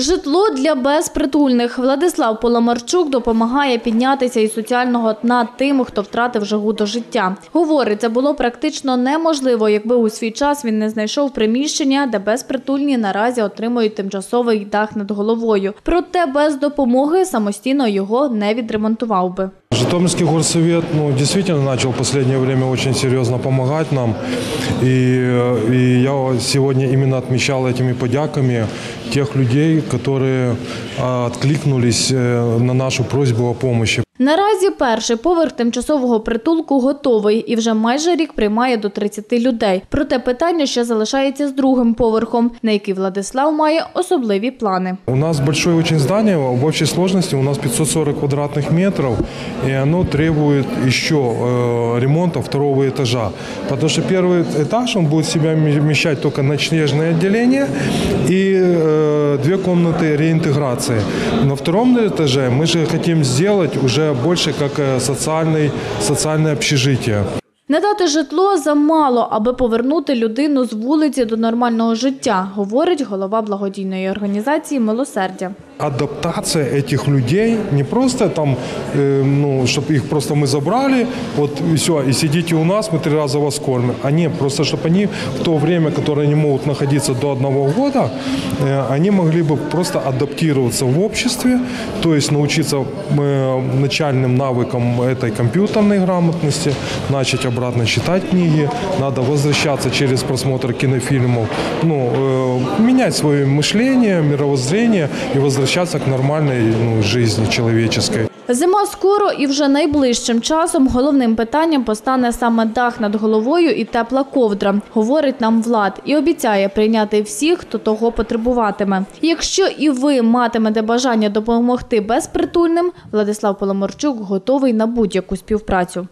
Житло для безпритульних. Владислав Поломарчук допомагає піднятися із соціального дна тим, хто втратив жагу до життя. Говорить, це було практично неможливо, якби у свій час він не знайшов приміщення, де безпритульні наразі отримують тимчасовий дах над головою. Проте без допомоги самостійно його не відремонтував би. Житомирский горсовет ну, действительно начал в последнее время очень серьезно помогать нам. И, э, и я сегодня именно отмечал этими подяками тех людей, которые а, откликнулись э, на нашу просьбу о помощи. Наразі перший поверх тимчасового притулку готовий і вже майже рік приймає до 30 людей. Проте питання ще залишається з другим поверхом, на який Владислав має особливі плани. У нас большое очень здание, в общей сложности у нас 540 квадратных метров, и оно требует еще э, ремонта второго этажа. Потому что первый этаж, он будет в себя вмещать только ночлежное отделение и э, две комнаты реинтеграции. На втором этаже мы же хотим сделать уже больше как э, социальный, общежитие. Не дати житло замало, аби повернути людину з вулиці до нормального життя, говорить голова благодійної організації Милосердя. Адаптация этих людей не просто там, э, ну, чтобы их просто мы забрали, вот и все, и сидите у нас, мы три раза вас кормим, а нет, просто чтобы они в то время, которое они могут находиться до одного года, э, они могли бы просто адаптироваться в обществе, то есть научиться э, начальным навыкам этой компьютерной грамотности, начать обратно читать книги, надо возвращаться через просмотр кинофильмов, ну, э, менять свое мышление, мировоззрение и возвращаться к нормальной ну, жизни человеческой. Зима скоро і вже найближчим часом головним питанням постане саме дах над головою і тепла ковдра, говорить нам Влад, і обіцяє прийняти всіх, хто того потребуватиме. Якщо і ви матимете бажання допомогти безпритульним, Владислав Поломарчук готовий на будь-яку співпрацю.